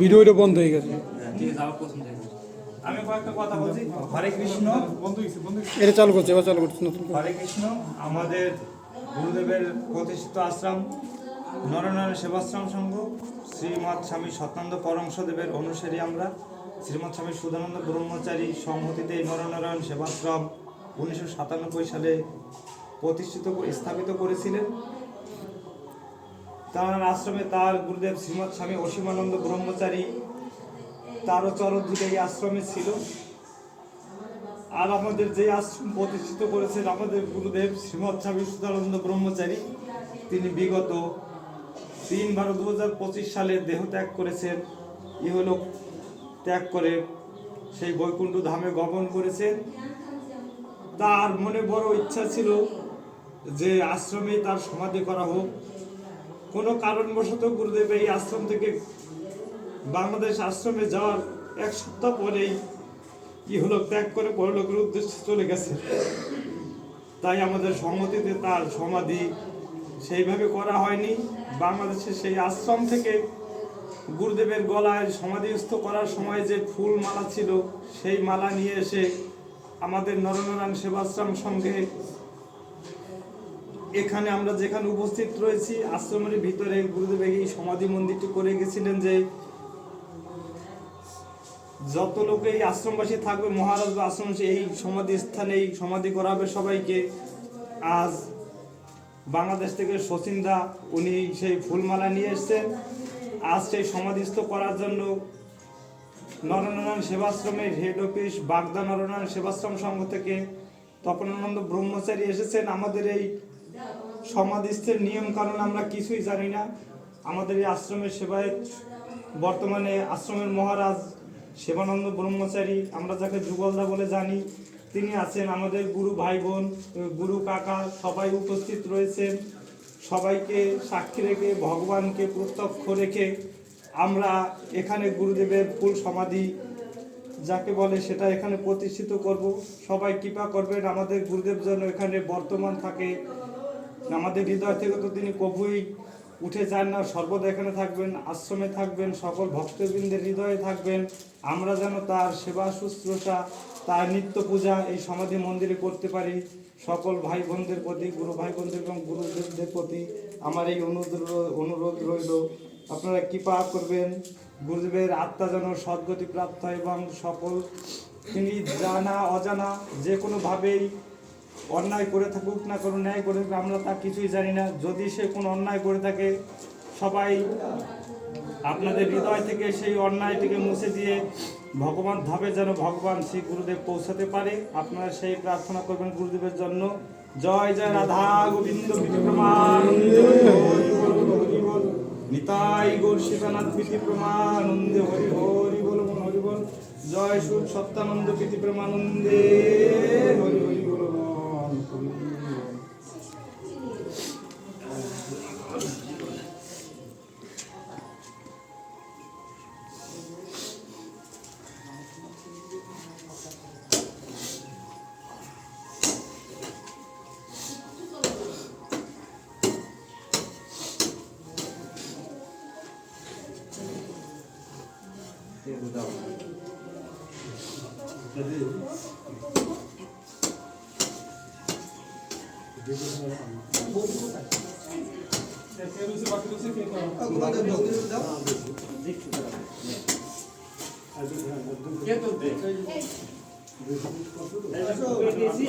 ভিডিওটা বন্ধ হয়ে গেছে। আমি কয়েকটা কথা বলছি। হরে কৃষ্ণ। এটা চালু করছে এবার চালু করছে নতুন হরে কৃষ্ণ আমাদের গুরুদেবের প্রতিষ্ঠিত আশ্রম নরনারায়ণ সেবাশ্রম সংঘ শ্রীমৎ স্বামী সত্যানন্দ পরমশদেবের অনুসারী আমরা শ্রীমৎ স্বামী সুধানন্দ ব্রহ্মচারী সংহতিতে এই নরনারায়ণ সেবাশ্রম উনিশশো সাতানব্বই সালে প্রতিষ্ঠিত স্থাপিত করেছিলেন। তার আশ্রমে তার গুরুদেব শ্রীমৎ স্বামী অসীমানন্দ ব্রহ্মচারী, তারও চরদ্দূতে এই আশ্রমে ছিল। আর আমাদের যে আশ্রম প্রতিষ্ঠিত করেছেন আমাদের গুরুদেব শ্রীমৎ স্বামী সুধানন্দ ব্রহ্মচারী, তিনি বিগত তিন বারো দু হাজার পঁচিশ সালে দেহ ত্যাগ করেছেন। ইহলোক ত্যাগ করে সেই বৈকুণ্ঠ ধামে গমন করেছেন। তার মনে বড় ইচ্ছা ছিল যে আশ্রমে তার সমাধি করা হোক। কোনো কারণবশত গুরুদেব এই আশ্রম থেকে বাংলাদেশ আশ্রমে যাওয়ার এক সপ্তাহ পরেই ইহলোক ত্যাগ করে পরলোকের উদ্দেশ্যে চলে গেছে। তাই আমাদের সম্মতিতে তার সমাধি সেইভাবে করা হয়নি। বাংলাদেশে সেই আশ্রম থেকে গুরুদেবের গলায় সমাধিস্থ করার সময় যে ফুল মালা ছিল, সেই মালা নিয়ে এসে আমাদের নরনারায়ণ সেবাশ্রম সঙ্গে এখানে আমরা যেখানে উপস্থিত রয়েছি, আশ্রমের ভিতরে গুরুদেব এই সমাধি মন্দিরটি করে গেছিলেন যে যত লোক এই আশ্রমবাসী থাকবে, মহারাজ বা আশ্রমবাসী এই সমাধি এই সমাধি করাবে সবাইকে। আজ বাংলাদেশ থেকে শচীনদা উনি সেই ফুলমালা নিয়ে এসেছেন। আজ সেই সমাধিস্থ করার জন্য নরনারায়ণ সেবাশ্রমের হেড অফিস বাগদা নরনারায়ণ সেবাশ্রম সংঘ থেকে তপনানন্দ ব্রহ্মচারী এসেছেন। আমাদের এই সমাধিস্থের নিয়ম কারণ আমরা কিছুই জানি না। আমাদের এই আশ্রমের সেবায় বর্তমানে আশ্রমের মহারাজ সেবানন্দ ব্রহ্মচারী, আমরা যাকে যুগলদা বলে জানি, তিনি আছেন আমাদের গুরু ভাই বোন গুরু কাকা সবাই উপস্থিত রয়েছেন। সবাইকে সাক্ষী রেখে, ভগবানকে প্রত্যক্ষ রেখে আমরা এখানে গুরুদেবের ফুল সমাধি যাকে বলে সেটা এখানে প্রতিষ্ঠিত করব। সবাই কৃপা করবেন, আমাদের গুরুদেব যেন এখানে বর্তমান থাকে। আমাদের হৃদয় থেকে তো তিনি কবুই উঠে যান না, সর্বদা এখানে থাকবেন, আশ্রমে থাকবেন, সকল ভক্তবৃন্দের হৃদয়ে থাকবেন। আমরা যেন তার সেবা, শুশ্রূষা, তার নিত্য পূজা এই সমাধি মন্দিরে করতে পারি। সকল ভাই বোনদের প্রতি, গুরু ভাই বোনদের এবং গুরুদেবদের প্রতি আমার এই অনুরোধ অনুরোধ রইল। আপনারা কৃপা করবেন, গুরুদেবের আত্মা যেন সদ্গতি প্রাপ্ত এবং সকল তিনি জানা, অজানা, যে কোনোভাবেই অন্যায় করে থাকুক না কোনো ন্যায় করে থাকুক আমরা তা কিছুই জানি না। যদি সে কোনো অন্যায় করে থাকে সবাই আপনাদের হৃদয় থেকে সেই অন্যায়টিকে মুছে দিয়ে ভগবান ধাপে যেন ভগবান শ্রী গুরুদেব পৌঁছাতে পারে। আপনারা সেই প্রার্থনা করবেন গুরুদেবের জন্য। জয় জয় রাধা গোবিন্দ। নিতাই গৌর শিবানাথ প্রীতি প্রমানন্দে হরি হরি বল, হরি বল। জয় সুর সত্যানন্দ প্রীতি প্রেমানন্দে হরি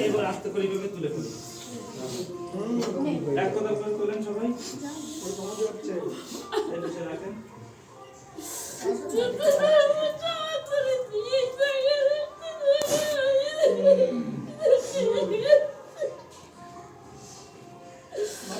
এবার আস্তে করে তুলে ফেলি এক কথা করে তোলেন সবাই রাখেন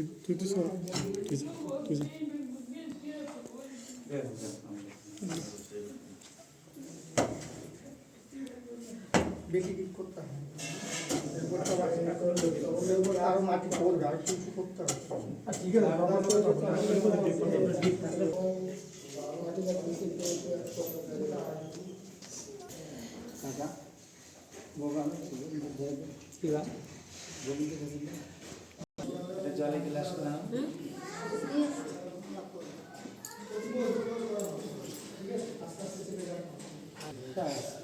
তুই তুই তো সর তুই যা, তুই যা। বেশি কিছু করতে হবে এরপর তো বাকি না করলে এরপর আরও মাটি পড়বে আর কিছু করতে হবে ঠিক জলে গ্লাস না আছে